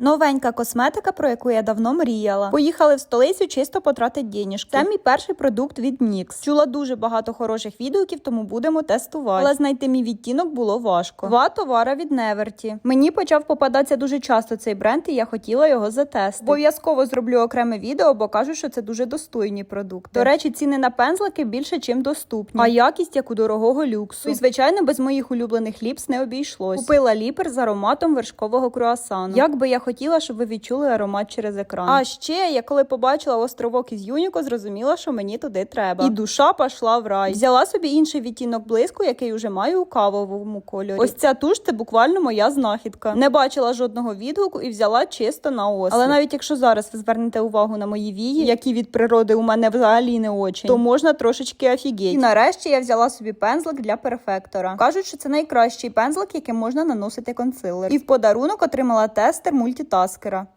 Новенька косметика, про яку я давно мріяла. Поїхали в столицю чисто потратити денежки. Це мій перший продукт від NYX. Чула дуже багато хороших відгуків, тому будемо тестувати. Але знайти мій відтінок було важко. Два товара від Неверті. Мені почав попадатися дуже часто цей бренд, і я хотіла його затестити. Обов'язково зроблю окреме відео, бо кажуть, що це дуже достойні продукти. До речі, ціни на пензлики більше, чим доступні, а якість як у дорогого люксу. І звичайно, без моїх улюблених ліпс не обійшлось. Купила ліпер з ароматом вершкового круасану. Як би я хотіла, щоб ви відчули аромат через екран. А ще я коли побачила островок із Юніко, зрозуміла, що мені туди треба. І душа пішла в рай. Взяла собі інший відтінок блиску, який уже маю у кавовому кольорі. Ось ця туш це буквально моя знахідка. Не бачила жодного відгуку і взяла чисто на осліп. Але навіть якщо зараз ви звернете увагу на мої вії, які від природи у мене взагалі не очі, то можна трошечки офігеть. І нарешті я взяла собі пензлик для перфектора. Кажуть, що це найкращий пензлик, яким можна наносити консилер. І в подарунок отримала тестер мультитаскера.